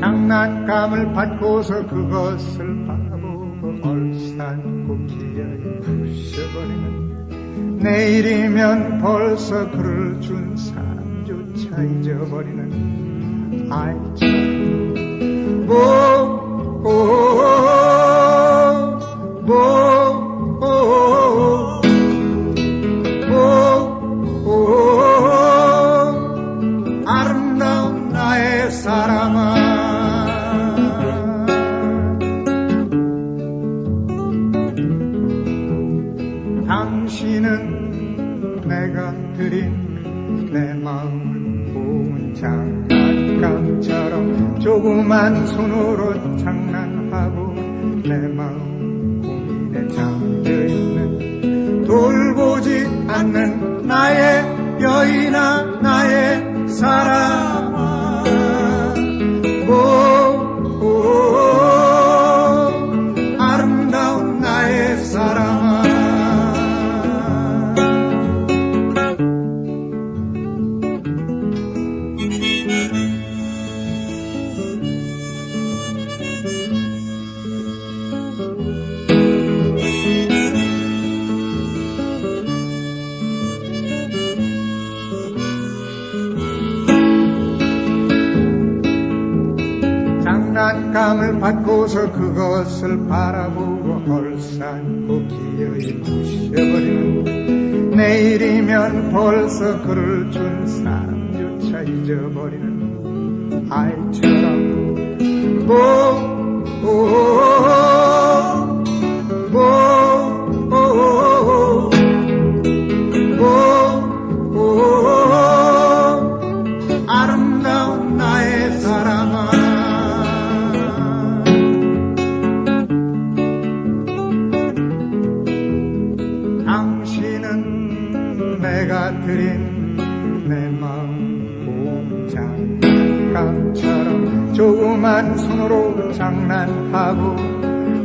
장난감을 받고서 그것을 바라보고 얼싼 꿈기에 부셔버리는 내일이면 벌써 그를 준 사람. 조차 잊어버리는 아이 참 뭐, 오, 뭐, 오, 뭐, 오, 아름다운 나의 사랑아. 당신은 내가 드린 내 마음을 고운 장난감처럼 조그만 손으로 장난하고 내 마음 고민에 잠겨있는 돌보지 장난감을 받고서 그것을 바라보고 얼싸안고 기어이 부셔버리는 내일이면 벌써 그를 준 사람조차 잊어버리는 아이처럼 뭐, 오, 뭐, 드린 내 마음 공장난감처럼 조그만 손으로 장난하고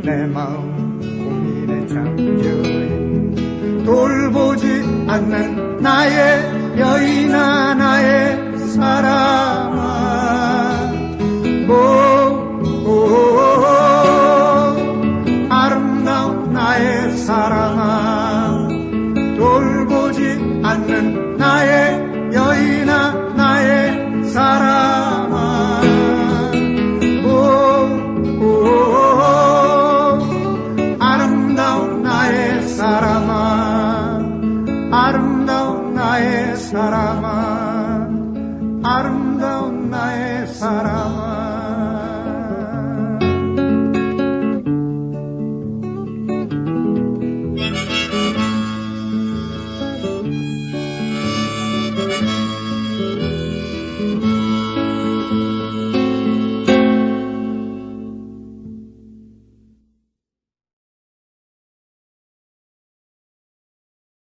내 마음 고민에 잠겨있는 돌보지 않는 나의 여인아 나의 사랑 나